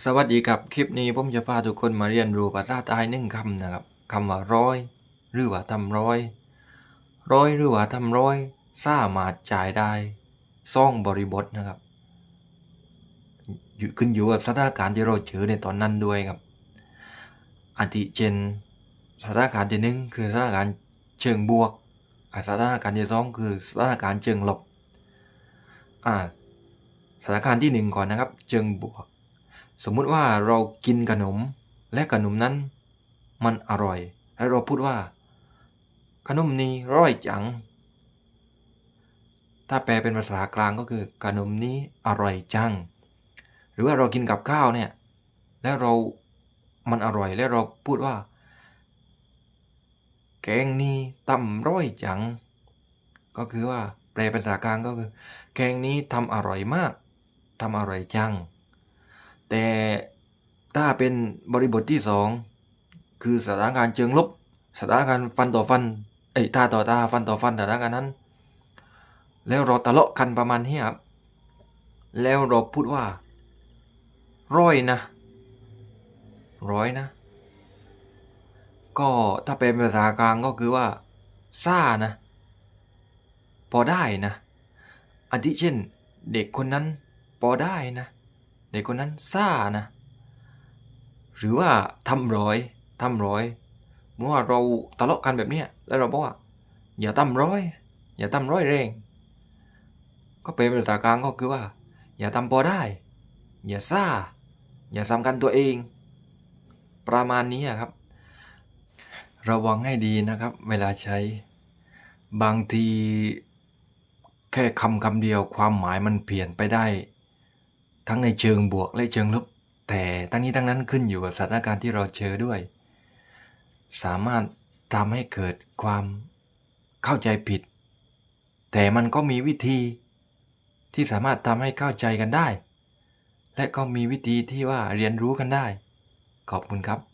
สวัสดีครับคลิปนี้ผมจะพาทุกคนมาเรียนรู้ภาษาใต้หนึ่งคำนะครับคำว่าร้อย หรือว่าทำร้อย ร้อยหรือว่าทำร้อยสามารถจ่ายได้ซ่องบริบทนะครับขึ้นอยู่กับสถานการณ์ที่เราเจอในตอนนั้นด้วยครับอาทิเช่นสถานการณ์ที่หนึ่งคือสถานการณ์เชิงบวกสถานการณ์ที่สองคือสถานการณ์เชิงลบอ่าสถานการณ์ที่หนึ่งก่อนนะครับ เชิงบวก สมมุติว่าเรากินขนม และขนมนั้น มันอร่อย และเราพูดว่า ขนมนี้ร่อยจัง ถ้าแปลเป็นภาษากลางก็คือขนมนี้อร่อยจัง หรือว่าเรากินกับข้าวเนี่ย แล้วเรา มันอร่อย แล้วเราพูดว่า แกงนี้ตำร่อยจัง ก็คือว่า แปลเป็นภาษากลางก็คือ แกงนี้ทำอร่อยมากทำอร่อยจัง แต่ถ้าเป็นบริบทที่สองคือสถานการณ์เชิงลบสถานการณ์ฟันต่อฟันเอ้ตาต่อตาฟันต่อฟันสถานการณ์นั้น แล้วเราทะเลาะกันประมาณนี้ครับแล้วเราพูดว่า ร้อยนะ ร้อยนะ ก็ถ้าเป็นภาษากลางก็คือว่าซ่านะ พอได้นะอาทิเช่น เด็กคนนั้นพอได้นะ เด็กคนนั้นซ่านะ หรือว่าทำร้อยทำร้อย เมื่อเราทะเลาะกันแบบเนี้ยแล้วเราบอกว่า อย่าทำร้อย อย่าทำร้อยแรง ก็เป็นภาษากลางก็คือว่า อย่าทำพอได้ อย่าซ่า อย่าสำคัญตัวเอง ประมาณนี้ครับ ระวังให้ดีนะครับ เวลาใช้ บางทีแค่คำคำเดียวความหมายมันเปลี่ยนไปได้ ทั้งในเชิงบวกและเชิงลบ แต่ทั้งนี้ทั้งนั้นขึ้นอยู่กับสถานการณ์ที่เราเจอด้วย สามารถทำให้เกิดความเข้าใจผิด แต่มันก็มีวิธีที่สามารถทำให้เข้าใจกันได้ และก็มีวิธีที่ว่าเรียนรู้กันได้ ขอบคุณครับ